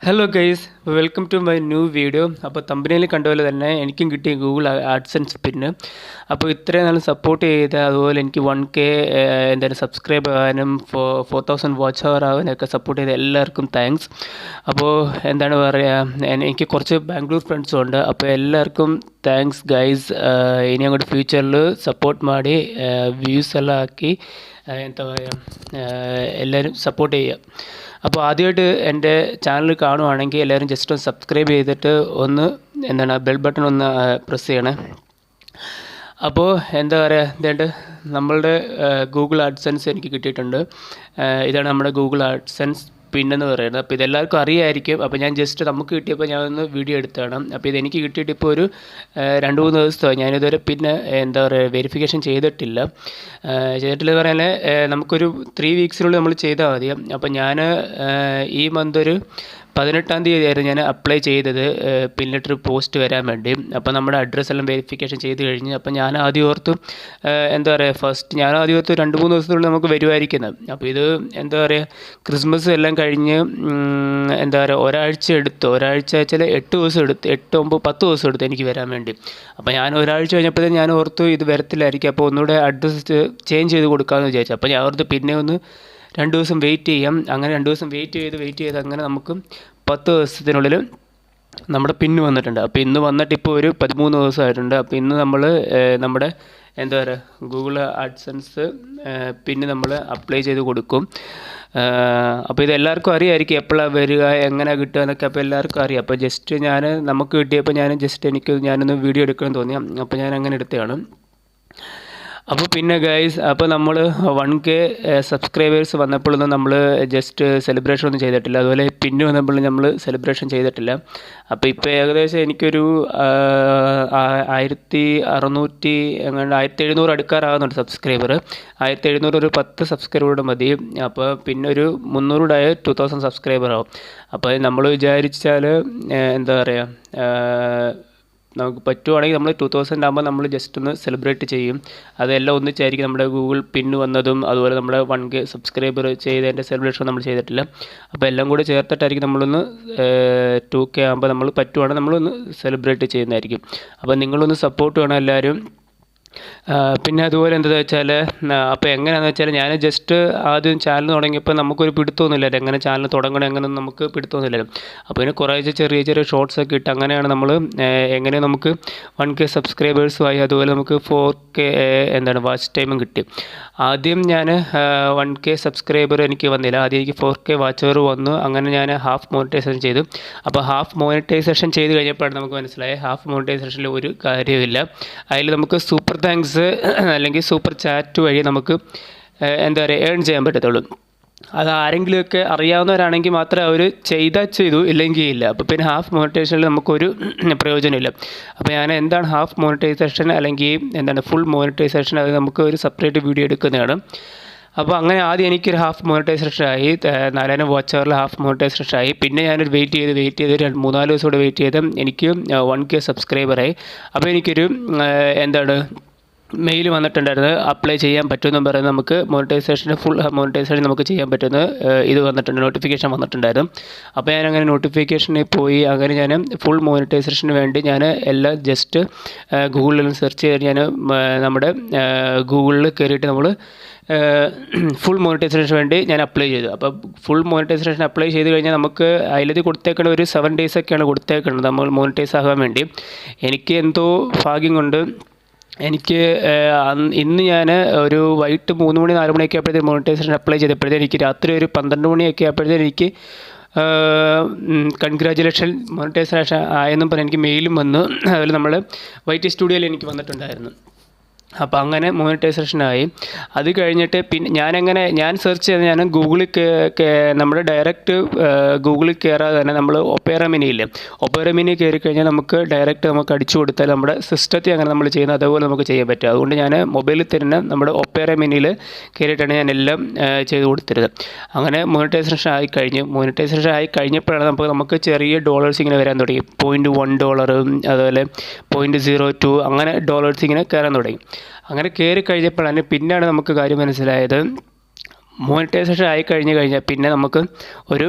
Hello guys welcome to my new video അപ്പോൾ തമ്പനിയിൽ കണ്ട പോലെ തന്നെ എനിക്കും കിട്ടിയ ഗൂഗിൾ ആഡ്സൻസ് പിന്ന് അപ്പോൾ ഇത്രയും നല്ല സപ്പോർട്ട് ചെയ്ത് അതുപോലെ എനിക്ക് വൺ കെ എന്തായാലും സബ്സ്ക്രൈബ് ആകാനും four four thousand watch hour ആകാനൊക്കെ support ചെയ്ത എല്ലാവർക്കും താങ്ക്സ് അപ്പോൾ എന്താണ് പറയുക എനിക്ക് കുറച്ച് ബാംഗ്ലൂർ ഫ്രണ്ട്സും ഉണ്ട്. അപ്പോൾ എല്ലാവർക്കും ಥ್ಯಾಂಕ್ಸ್ ಗೈಸ್ ಇನಿ അങ്ങോട്ട് ಫ್ಯೂಚರ್ಲು ಸಪೋರ್ಟ್ ಮಾಡಿ ವ್ಯೂಸ್ ಎಲ್ಲ ಹಾಕಿ ಎಂತ എല്ലാവരും സപ്പോർട്ട് ചെയ്യുക അപ്പോൾ ആദ്യമായിട്ട് എൻ്റെ ചാനൽ കാണുവാണെങ്കിൽ എല്ലാവരും ജസ്റ്റ് ഒന്ന് സബ്സ്ക്രൈബ് ചെയ്തിട്ട് ഒന്ന് എന്താണ് ബെൽ ബട്ടൺ ഒന്ന് പ്രസ് ചെയ്യണേ അപ്പോൾ എന്താ പറയുക ഇതേണ്ട നമ്മളുടെ ഗൂഗിൾ ആഡ്സെൻസ് എനിക്ക് കിട്ടിയിട്ടുണ്ട് ഇതാണ് നമ്മുടെ ഗൂഗിൾ ആഡ്സെൻസ് പിന്നെന്ന് പറയുന്നത്. അപ്പോൾ ഇതെല്ലാവർക്കും അറിയായിരിക്കും. അപ്പോൾ ഞാൻ ജസ്റ്റ് നമുക്ക് കിട്ടിയപ്പോൾ ഞാൻ ഒന്ന് വീഡിയോ എടുത്താണ് അപ്പോൾ ഇതെനിക്ക് കിട്ടിയിട്ട് ഇപ്പോൾ ഒരു രണ്ട് മൂന്ന് ദിവസമായി ഞാനിതുവരെ പിന്നെ എന്താ പറയുക വെരിഫിക്കേഷൻ ചെയ്തിട്ടില്ല. ചെയ്തിട്ടില്ല പറയാൻ നമുക്കൊരു ത്രീ വീക്സിനുള്ളിൽ നമ്മൾ ചെയ്താൽ മതി. അപ്പോൾ ഞാൻ ഈ മന്ത് ഒരു പതിനെട്ടാം തീയതി ആയിരുന്നു ഞാൻ അപ്ലൈ ചെയ്തത് ലെറ്റർ പോസ്റ്റ് വരാൻ വേണ്ടി. അപ്പോൾ നമ്മുടെ അഡ്രസ്സ് എല്ലാം വെരിഫിക്കേഷൻ ചെയ്ത് കഴിഞ്ഞ് അപ്പോൾ ഞാൻ ആദ്യം ഓർത്തു എന്താ പറയുക ഫസ്റ്റ് ഞാൻ ആദ്യം ഓർത്തു രണ്ട് മൂന്ന് ദിവസത്തിനുള്ളിൽ നമുക്ക് വരുമായിരിക്കുന്നത് അപ്പോൾ ഇത് എന്താ പറയുക ക്രിസ്മസ് എല്ലാം കഴിഞ്ഞ് എന്താ പറയുക ഒരാഴ്ച എടുത്തു. ഒരാഴ്ച വെച്ചാൽ എട്ട് ദിവസം എടുത്ത്. എട്ട് ഒമ്പത് പത്ത് ദിവസം എടുത്തു എനിക്ക് വരാൻ വേണ്ടി. അപ്പോൾ ഞാൻ ഒരാഴ്ച കഴിഞ്ഞപ്പോഴത്തേക്കും ഞാൻ ഓർത്തു ഇത് വരത്തില്ലായിരിക്കും. അപ്പോൾ ഒന്നുകൂടെ അഡ്രസ്സ് ചേഞ്ച് ചെയ്ത് കൊടുക്കാമെന്ന് വിചാരിച്ചു. അപ്പോൾ ഞാൻ ഓർത്ത് പിന്നെ ഒന്ന് രണ്ട് ദിവസം വെയിറ്റ് ചെയ്യാം. അങ്ങനെ രണ്ട് ദിവസം വെയിറ്റ് ചെയ്ത് വെയിറ്റ് ചെയ്ത് അങ്ങനെ നമുക്ക് പത്ത് ദിവസത്തിനുള്ളിൽ നമ്മുടെ പിന്ന് വന്നിട്ടുണ്ട്. അപ്പോൾ ഇന്ന് വന്നിട്ട് ഇപ്പോൾ ഒരു പതിമൂന്ന് ദിവസമായിട്ടുണ്ട്. അപ്പോൾ ഇന്ന് നമ്മൾ നമ്മുടെ എന്താ പറയുക ഗൂഗിൾ ആഡ്സൻസ് പിന്നെ നമ്മൾ അപ്ലൈ ചെയ്ത് കൊടുക്കും. അപ്പോൾ ഇത് എല്ലാവർക്കും അറിയായിരിക്കും എപ്പോഴാണ് വരിക എങ്ങനെ കിട്ടുക എന്നൊക്കെ. അപ്പോൾ എല്ലാവർക്കും അറിയാം. അപ്പോൾ ജസ്റ്റ് ഞാൻ നമുക്ക് കിട്ടിയപ്പോൾ ഞാൻ ജസ്റ്റ് എനിക്ക് ഞാനൊന്ന് വീഡിയോ എടുക്കണമെന്ന് തോന്നി. അപ്പോൾ ഞാൻ അങ്ങനെ എടുത്തതാണ്. അപ്പോൾ പിന്നെ ഗൈസ് അപ്പോൾ നമ്മൾ വൺ കെ സബ്സ്ക്രൈബേഴ്സ് വന്നപ്പോഴൊന്നും നമ്മൾ ജസ്റ്റ് സെലിബ്രേഷൻ ഒന്നും ചെയ്തിട്ടില്ല. അതുപോലെ പിന്നെ വന്നപ്പോഴും നമ്മൾ സെലിബ്രേഷൻ ചെയ്തിട്ടില്ല. അപ്പോൾ ഇപ്പോൾ ഏകദേശം എനിക്കൊരു ആയിരത്തി അറുന്നൂറ്റി എങ്ങാണ്ട് ആയിരത്തി എഴുന്നൂറ് അടുക്കാറാകുന്നുണ്ട് സബ്സ്ക്രൈബർ ആയിരത്തി എഴുന്നൂറ് ഒരു പത്ത് സബ്സ്ക്രൈബർ മതി. അപ്പോൾ പിന്നെ ഒരു മുന്നൂറുടായ ടു തൗസൻഡ് സബ്സ്ക്രൈബർ ആവും. അപ്പോൾ നമ്മൾ വിചാരിച്ചാൽ എന്താ പറയുക നമുക്ക് പറ്റുവാണെങ്കിൽ നമ്മൾ ടു തൗസൻഡ് ആകുമ്പോൾ നമ്മൾ ജസ്റ്റ് ഒന്ന് സെലിബ്രേറ്റ് ചെയ്യും. അതെല്ലാം ഒന്നിച്ചായിരിക്കും നമ്മുടെ ഗൂഗിൾ പിൻ വന്നതും അതുപോലെ നമ്മുടെ വൺ കെ സബ്സ്ക്രൈബർ ചെയ്തതിന്റെ സെലിബ്രേഷൻ നമ്മൾ ചെയ്തിട്ടില്ല. അപ്പോൾ എല്ലാം കൂടി ചേർത്തിട്ടായിരിക്കും നമ്മളൊന്ന് ടു കെ ആകുമ്പോൾ നമ്മൾ പറ്റുവാണെങ്കിൽ നമ്മളൊന്ന് സെലിബ്രേറ്റ് ചെയ്യുന്നതായിരിക്കും. അപ്പോൾ നിങ്ങളൊന്ന് സപ്പോർട്ട് വേണം എല്ലാവരും. പിന്നെ അതുപോലെ എന്താണെന്ന് വെച്ചാൽ അപ്പോൾ എങ്ങനെയാണെന്ന് വെച്ചാൽ ഞാൻ ജസ്റ്റ് ആദ്യം ചാനൽ തുടങ്ങിയപ്പോൾ നമുക്കൊരു പിടുത്തമൊന്നുമില്ല. എങ്ങനെ ചാനൽ തുടങ്ങണം എങ്ങനെ നമുക്ക് പിടുത്തമൊന്നുമില്ലല്ലോ. അപ്പോൾ ഇതിന് കുറേശ്ശെ ചെറിയ ചെറിയ ഷോർട്സ് ഒക്കെ ഇട്ട് അങ്ങനെയാണ് നമ്മൾ എങ്ങനെ നമുക്ക് വൺ കെ സബ്സ്ക്രൈബേഴ്സുമായി അതുപോലെ നമുക്ക് ഫോർ കെ എന്താണ് വാച്ച് ടൈമും കിട്ടി. ആദ്യം ഞാൻ വൺ കെ സബ്സ്ക്രൈബർ എനിക്ക് വന്നില്ല. ആദ്യം എനിക്ക് ഫോർ കെ വാച്ചവർ വന്നു. അങ്ങനെ ഞാൻ ഹാഫ് മോണിറ്റൈസേഷൻ ചെയ്തു. അപ്പോൾ ഹാഫ് മോണിറ്റൈസേഷൻ ചെയ്ത് കഴിഞ്ഞപ്പോഴാണ് നമുക്ക് മനസ്സിലായത്. ഹാഫ് മോണിറ്റൈസേഷനിൽ ഒരു കാര്യമില്ല അതിൽ നമുക്ക് സൂപ്പർ താങ്ക്സ് അല്ലെങ്കിൽ സൂപ്പർ ചാറ്റ് വഴി നമുക്ക് എന്താ പറയുക ഏൺ ചെയ്യാൻ പറ്റത്തുള്ളൂ. അത് ആരെങ്കിലുമൊക്കെ അറിയാവുന്നവരാണെങ്കിൽ മാത്രമേ അവർ ചെയ്താൽ ചെയ്തു ഇല്ലെങ്കിൽ ഇല്ല. അപ്പോൾ പിന്നെ ഹാഫ് മോണിറ്റൈസേഷനിൽ നമുക്കൊരു പ്രയോജനമില്ല. അപ്പോൾ ഞാൻ എന്താണ് ഹാഫ് മോണിറ്റൈസേഷൻ അല്ലെങ്കിൽ എന്താണ് ഫുൾ മോണിറ്റൈസേഷൻ അത് നമുക്ക് ഒരു സെപ്പറേറ്റ് വീഡിയോ എടുക്കുന്നതാണ്. അപ്പോൾ അങ്ങനെ ആദ്യം എനിക്കൊരു ഹാഫ് മോണിറ്റൈസേഷൻ ആയി. നാലായിരം വാച്ച് അവറിൽ ഹാഫ് മോണിറ്റൈസേഷൻ ആയി. പിന്നെ ഞാനൊരു വെയിറ്റ് ചെയ്ത് വെയിറ്റ് ചെയ്ത് രണ്ട് മൂന്നാൽ ദിവസം കൂടെ വെയിറ്റ് ചെയ്ത് എനിക്ക് വൺ കെ സബ്സ്ക്രൈബറായി അപ്പോൾ എനിക്കൊരു എന്താണ് മെയിൽ വന്നിട്ടുണ്ടായിരുന്നു. അപ്ലൈ ചെയ്യാൻ പറ്റുമെന്നും പറയുന്നത് നമുക്ക് മോണിറ്റൈസേഷൻ ഫുൾ മോണിറ്റൈസേഷൻ നമുക്ക് ചെയ്യാൻ പറ്റുന്ന ഇത് വന്നിട്ടുണ്ട് നോട്ടിഫിക്കേഷൻ വന്നിട്ടുണ്ടായിരുന്നു. അപ്പോൾ ഞാൻ അങ്ങനെ നോട്ടിഫിക്കേഷനിൽ പോയി അങ്ങനെ ഞാൻ ഫുൾ മോണിറ്റൈസേഷന് വേണ്ടി ഞാൻ എല്ലാം ജസ്റ്റ് ഗൂഗിളിൽ സെർച്ച് ചെയ്ത് ഞാൻ നമ്മുടെ ഗൂഗിളിൽ കയറിയിട്ട് നമ്മൾ ഫുൾ മോണിറ്റൈസേഷന് വേണ്ടി ഞാൻ അപ്ലൈ ചെയ്തു. അപ്പോൾ ഫുൾ മോണിറ്റൈസേഷൻ അപ്ലൈ ചെയ്ത് കഴിഞ്ഞാൽ നമുക്ക് അതിലത് കൊടുത്തേക്കേണ്ട ഒരു സെവൻ ഡേയ്സ് ഒക്കെയാണ് കൊടുത്തേക്കുന്നത് നമ്മൾ മോണിറ്റൈസ് ആകാൻ വേണ്ടി. എനിക്ക് എന്തോ ഭാഗ്യം കൊണ്ട് എനിക്ക് ഇന്ന് ഞാൻ ഒരു വൈകിട്ട് മൂന്ന് മണി നാല് മണിയൊക്കെ ആയപ്പോഴത്തേക്ക് മോണിറ്റൈസേഷൻ അപ്ലൈ ചെയ്തപ്പോഴത്തേക്ക് എനിക്ക് രാത്രി ഒരു പന്ത്രണ്ട് മണിയൊക്കെ ആയപ്പോഴത്തേക്ക് എനിക്ക് കൺഗ്രാജുലേഷൻ മോണിറ്റൈസേഷൻ ആയെന്നും പറഞ്ഞ് എനിക്ക് മെയിലും വന്നു. അതുപോലെ നമ്മൾ വൈറ്റ് സ്റ്റുഡിയോയിൽ എനിക്ക് വന്നിട്ടുണ്ടായിരുന്നു. അപ്പോൾ അങ്ങനെ മോണിറ്റൈസേഷനായി അത് കഴിഞ്ഞിട്ട് പിന്നെ ഞാനങ്ങനെ ഞാൻ സെർച്ച് ചെയ്ത് ഞാൻ ഗൂഗിളിൽ നമ്മുടെ ഡയറക്റ്റ് ഗൂഗിളിൽ കയറാതെ തന്നെ നമ്മൾ ഒപ്പേറ മിനിയില്ലേ ഒപ്പേറ മിനി കയറി കഴിഞ്ഞാൽ നമുക്ക് ഡയറക്റ്റ് നമുക്ക് അടിച്ചു കൊടുത്താൽ നമ്മുടെ സിസ്റ്റത്തിൽ അങ്ങനെ നമ്മൾ ചെയ്യുന്നത് അതേപോലെ നമുക്ക് ചെയ്യാൻ പറ്റും. അതുകൊണ്ട് ഞാൻ മൊബൈലിൽ തന്നെ നമ്മുടെ ഒപ്പേറ മിനിയിൽ കയറിയിട്ടാണ് ഞാൻ എല്ലാം ചെയ്ത് കൊടുത്തിരുന്നത് അങ്ങനെ മോണിറ്റൈസേഷൻ ആയി കഴിഞ്ഞു മോണിറ്റൈസേഷൻ ആയി കഴിഞ്ഞപ്പോഴാണ് നമുക്ക് നമുക്ക് ചെറിയ ഡോളേഴ്സ് ഇങ്ങനെ വരാൻ തുടങ്ങി. പോയിന്റ് വൺ ഡോളർ അതുപോലെ പോയിന്റ് സീറോ ടു അങ്ങനെ ഡോളേഴ്സ് ഇങ്ങനെ കയറാൻ തുടങ്ങി. അങ്ങനെ കയറി കഴിഞ്ഞപ്പോഴാണ് പിന്നെയാണ് നമുക്ക് കാര്യം മനസ്സിലായത്. മോണിറ്റൈസേഷൻ ആയി കഴിഞ്ഞ് കഴിഞ്ഞാൽ പിന്നെ നമുക്ക് ഒരു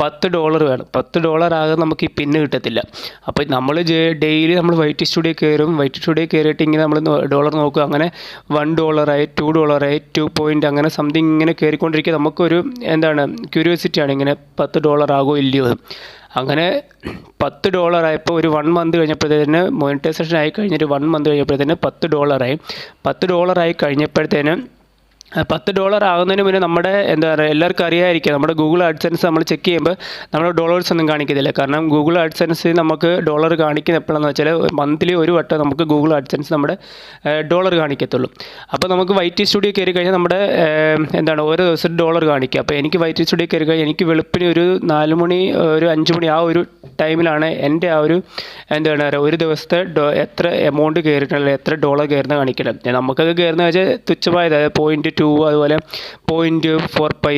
പത്ത് ഡോളർ വേണം. പത്ത് ഡോളർ ആകെ നമുക്ക് ഈ പിന്ന് കിട്ടത്തില്ല. അപ്പോൾ നമ്മൾ ഡെയിലി നമ്മൾ വൈറ്റ് സ്റ്റുഡിയോ കയറും വൈറ്റ് സ്റ്റുഡിയോ കയറിയിട്ട് ഇങ്ങനെ നമ്മൾ ഡോളർ നോക്കും. അങ്ങനെ വൺ ഡോളറായി ടു ഡോളറായി ടു പോയിന്റ് അങ്ങനെ സംതിങ് ഇങ്ങനെ കയറിക്കൊണ്ടിരിക്കുക നമുക്കൊരു എന്താണ് ക്യൂരിയോസിറ്റിയാണ് ഇങ്ങനെ പത്ത് ഡോളർ ആകുമോ ഇല്ലയോ. അങ്ങനെ പത്ത് ഡോളർ ആയപ്പോൾ ഒരു വൺ മന്ത് കഴിഞ്ഞപ്പോഴത്തേന് മോണിറ്റൈസേഷൻ ആയി കഴിഞ്ഞിട്ട് വൺ മന്ത് കഴിഞ്ഞപ്പോഴത്തേന് പത്ത് ഡോളറായി പത്ത് ഡോളറായി കഴിഞ്ഞപ്പോഴത്തേന് പത്ത് ഡോളർ ആകുന്നതിന് മുന്നേ നമ്മുടെ എന്താ പറയുക എല്ലാവർക്കും അറിയാമായിരിക്കും നമ്മുടെ ഗൂഗിൾ ആഡ്സൻസ് നമ്മൾ ചെക്ക് ചെയ്യുമ്പോൾ നമ്മൾ ഡോളേഴ്സ് ഒന്നും കാണിക്കത്തില്ല. കാരണം ഗൂഗിൾ ആഡ്സൻസ് നമുക്ക് ഡോളർ കാണിക്കുന്ന എപ്പോഴാണെന്ന് വെച്ചാൽ മന്ത്ലി ഒരു വട്ടം നമുക്ക് ഗൂഗിൾ ആഡ്സൻസ് നമ്മുടെ ഡോളർ കാണിക്കത്തുള്ളൂ. അപ്പോൾ നമുക്ക് വൈറ്റ് സ്റ്റുഡിയോ കയറി കഴിഞ്ഞാൽ നമ്മുടെ എന്താണ് ഓരോ ദിവസം ഡോളർ കാണിക്കുക അപ്പോൾ എനിക്ക് വൈറ്റ് സ്റ്റുഡിയോ കയറി കഴിഞ്ഞാൽ എനിക്ക് വെളുപ്പിന് ഒരു നാല് മണി ഒരു അഞ്ച് മണി ആ ഒരു ടൈമിലാണ് എന്റെ ആ ഒരു എന്താണ് പറയുക ഒരു ദിവസത്തെ എത്ര എമൗണ്ട് കയറിയിട്ടുള്ള എത്ര ഡോളർ കയറുന്ന കാണിക്കണം നമുക്കത് കയറുന്ന വെച്ചാൽ തുച്ഛമായത് പോയിന്റ് ടു അതുപോലെ പോയിന്റ് ഫോർ പൈ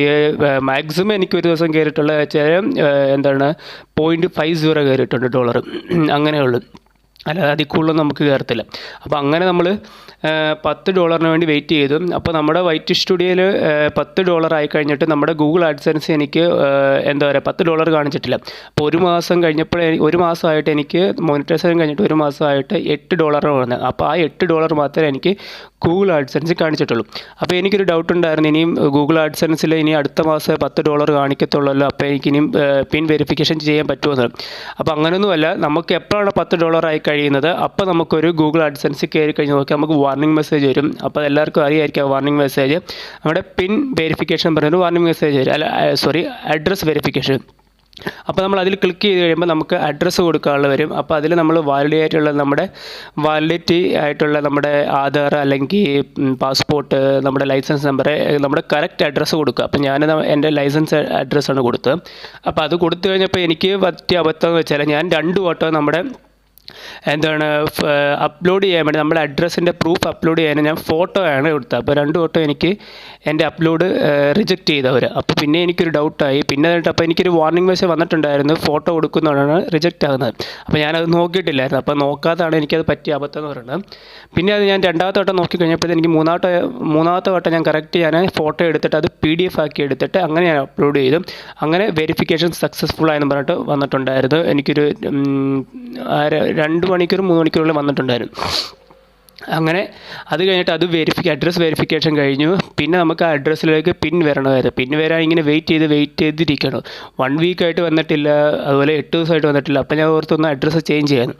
മാക്സിമം എനിക്ക് ഒരു ദിവസം കയറിയിട്ടുള്ള വെച്ചാൽ എന്താണ് പോയിന്റ് ഫൈവ് സീറോ കയറിയിട്ടുണ്ട് ഡോളർ അങ്ങനെയുള്ളൂ. അല്ലാതെ അതിൽ കൂടുതലൊന്നും നമുക്ക് കയറത്തില്ല. അപ്പോൾ അങ്ങനെ നമ്മൾ പത്ത് ഡോളറിന് വേണ്ടി വെയിറ്റ് ചെയ്തു. അപ്പോൾ നമ്മുടെ വൈറ്റ് സ്റ്റുഡിയോയിൽ പത്ത് ഡോളർ ആയി കഴിഞ്ഞിട്ട് നമ്മുടെ ഗൂഗിൾ ആഡ്സൻസ് എനിക്ക് എന്താ പറയുക പത്ത് ഡോളർ കാണിച്ചിട്ടില്ല. അപ്പോൾ ഒരു മാസം കഴിഞ്ഞപ്പോൾ ഒരു മാസമായിട്ട് എനിക്ക് മോണിറ്റൈസേഷൻ കഴിഞ്ഞിട്ട് ഒരു മാസമായിട്ട് എട്ട് ഡോളർ വന്നത്. അപ്പോൾ ആ എട്ട് ഡോളർ മാത്രമേ എനിക്ക് ഗൂഗിൾ ആഡ്സെൻസ് കാണിച്ചിട്ടുള്ളൂ. അപ്പോൾ എനിക്കൊരു ഡൗട്ട് ഉണ്ടായിരുന്നു. ഇനിയും ഗൂഗിൾ ആഡ്സൻസിൽ ഇനി അടുത്ത മാസം പത്ത് ഡോളർ കാണിക്കത്തുള്ളല്ലോ. അപ്പോൾ എനിക്ക് ഇനിയും പിൻ വെരിഫിക്കേഷൻ ചെയ്യാൻ പറ്റുമെന്ന്. അപ്പോൾ അങ്ങനെയൊന്നുമല്ല നമുക്ക് എപ്പോഴാണ് പത്ത് ഡോളർ ആയി കഴിയുന്നത് അപ്പോൾ നമുക്കൊരു ഗൂഗിൾ ആഡ്സെൻസ് കയറി കഴിഞ്ഞ് നോക്കി നമുക്ക് വാർണിംഗ് മെസ്സേജ് വരും. അപ്പോൾ എല്ലാവർക്കും അറിയായിരിക്കും വാർണിംഗ് മെസ്സേജ് നമ്മുടെ പിൻ വെരിഫിക്കേഷൻ പറഞ്ഞൊരു വാർണിംഗ് മെസ്സേജ് വരും. അല്ല സോറി അഡ്രസ് വെരിഫിക്കേഷൻ അപ്പോൾ നമ്മൾ അതിൽ ക്ലിക്ക് ചെയ്ത് കഴിയുമ്പോൾ നമുക്ക് അഡ്രസ്സ് കൊടുക്കാനുള്ള വരും. അപ്പോൾ അതിൽ നമ്മൾ വാലിഡേറ്റ് ആയിട്ടുള്ള നമ്മുടെ വാലിഡിറ്റി ആയിട്ടുള്ള നമ്മുടെ ആധാർ അല്ലെങ്കിൽ പാസ്പോർട്ട് നമ്മുടെ ലൈസൻസ് നമ്പർ നമ്മുടെ കറക്റ്റ് അഡ്രസ്സ് കൊടുക്കുക. അപ്പോൾ ഞാൻ എന്റെ ലൈസൻസ് അഡ്രസ്സാണ് കൊടുത്തത്. അപ്പോൾ അത് കൊടുത്തു കഴിഞ്ഞപ്പോൾ എനിക്ക് പറ്റിയ അബദ്ധം എന്ന് വെച്ചാൽ ഞാൻ രണ്ട് വട്ടം നമ്മുടെ എന്താണ് അപ്ലോഡ് ചെയ്യാൻ വേണ്ടി നമ്മുടെ അഡ്രസ്സിന്റെ പ്രൂഫ് അപ്ലോഡ് ചെയ്യാൻ ഞാൻ ഫോട്ടോ ആണ് കൊടുത്തത്. അപ്പോൾ രണ്ട് ഫോട്ടോ എനിക്ക് എന്റെ അപ്ലോഡ് റിജക്റ്റ് ചെയ്തവർ അപ്പോൾ പിന്നെ എനിക്കൊരു ഡൗട്ടായി പിന്നെ അപ്പോൾ എനിക്കൊരു വാർണിംഗ് മെസ്സേജ് വന്നിട്ടുണ്ടായിരുന്നു ഫോട്ടോ കൊടുക്കുന്നതാണ് റിജക്റ്റ് ആകുന്നത്. അപ്പോൾ ഞാനത് നോക്കിയിട്ടില്ലായിരുന്നു. അപ്പോൾ നോക്കാതാണ് എനിക്കത് പറ്റിയ അബദ്ധം എന്ന് പറയുന്നത്. പിന്നെ അത് ഞാൻ രണ്ടാമത്തെ വട്ടം നോക്കി കഴിഞ്ഞപ്പോൾ എനിക്ക് മൂന്നാമത്തെ മൂന്നാമത്തെ വട്ടം ഞാൻ കറക്റ്റ് ഞാൻ ഫോട്ടോ എടുത്തിട്ട് അത് പി ഡി എഫ് ആക്കി എടുത്തിട്ട് അങ്ങനെ ഞാൻ അപ്ലോഡ് ചെയ്തു. അങ്ങനെ വെരിഫിക്കേഷൻ സക്സസ്ഫുൾ ആയെന്ന് പറഞ്ഞിട്ട് വന്നിട്ടുണ്ടായിരുന്നു. എനിക്കൊരു രണ്ട് മണിക്കൂർ മൂന്ന് മണിക്കൂറുകളിൽ വന്നിട്ടുണ്ടായിരുന്നു. അങ്ങനെ അത് കഴിഞ്ഞിട്ട് അത് വെരിഫിക്ക അഡ്രസ്സ് വെരിഫിക്കേഷൻ കഴിഞ്ഞു. പിന്നെ നമുക്ക് ആ അഡ്രസ്സിലേക്ക് പിൻ വരണമായിരുന്നു. പിൻ വരാൻ ഇങ്ങനെ വെയിറ്റ് ചെയ്ത് വെയിറ്റ് ചെയ്തിരിക്കണം വൺ വീക്കായിട്ട് വന്നിട്ടില്ല അതുപോലെ എട്ട് ദിവസമായിട്ട് വന്നിട്ടില്ല. അപ്പോൾ ഞാൻ ഓർത്തൊന്ന് അഡ്രസ്സ് ചേഞ്ച് ചെയ്യാൻ.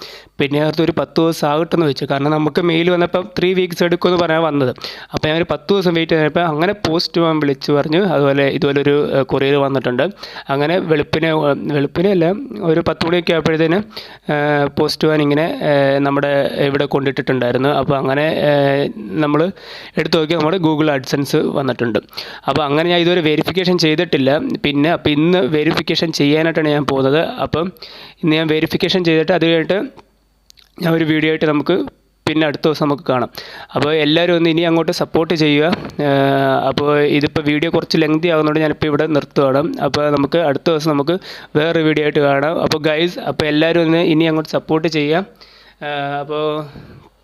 പിന്നെ ഓർത്ത് ഒരു പത്ത് ദിവസം ആകട്ടെന്ന് വെച്ചു. കാരണം നമുക്ക് മെയിൽ വന്നപ്പോൾ ത്രീ വീക്സ് എടുക്കുമെന്ന് പറയാൻ വന്നത്. അപ്പോൾ ഞാൻ ഒരു പത്ത് ദിവസം വെയിറ്റ് ചെയ്തപ്പോൾ അങ്ങനെ പോസ്റ്റ് പോകാൻ വിളിച്ചു പറഞ്ഞു. അതുപോലെ ഇതുപോലെ ഒരു കൊറിയർ വന്നിട്ടുണ്ട്. അങ്ങനെ വെളുപ്പിനെ വെളുപ്പിനെ അല്ല ഒരു പത്ത് മണിയൊക്കെ ആയപ്പോഴത്തേന് പോസ്റ്റ് മാൻ ഇങ്ങനെ നമ്മുടെ ഇവിടെ കൊണ്ടിട്ടിട്ടുണ്ടായിരുന്നു. അപ്പോൾ അങ്ങനെ നമ്മൾ എടുത്തു നോക്കി നമ്മുടെ ഗൂഗിൾ അഡ്സൻസ് വന്നിട്ടുണ്ട്. അപ്പോൾ അങ്ങനെ ഞാൻ ഇതുവരെ വെരിഫിക്കേഷൻ ചെയ്തിട്ടില്ല. പിന്നെ അപ്പോൾ ഇന്ന് വെരിഫിക്കേഷൻ ചെയ്യാനായിട്ടാണ് ഞാൻ പോകുന്നത്. അപ്പം ഇന്ന് ഞാൻ വെരിഫിക്കേഷൻ ചെയ്തിട്ട് അത് കഴിഞ്ഞിട്ട് ഞാൻ ഒരു വീഡിയോ ആയിട്ട് നമുക്ക് പിന്നെ അടുത്ത ദിവസം നമുക്ക് കാണാം. അപ്പോൾ എല്ലാവരും ഒന്ന് ഇനി അങ്ങോട്ട് സപ്പോർട്ട് ചെയ്യുക. അപ്പോൾ ഇതിപ്പോൾ വീഡിയോ കുറച്ച് ലെങ്തി ആകുന്നതുകൊണ്ട് ഞാനിപ്പോൾ ഇവിടെ നിർത്തുകയാണ്. അപ്പോൾ നമുക്ക് അടുത്ത ദിവസം നമുക്ക് വേറെ വീഡിയോ ആയിട്ട് കാണാം. അപ്പോൾ ഗൈസ് അപ്പോൾ എല്ലാവരും ഒന്ന് ഇനി അങ്ങോട്ട് സപ്പോർട്ട് ചെയ്യുക. അപ്പോൾ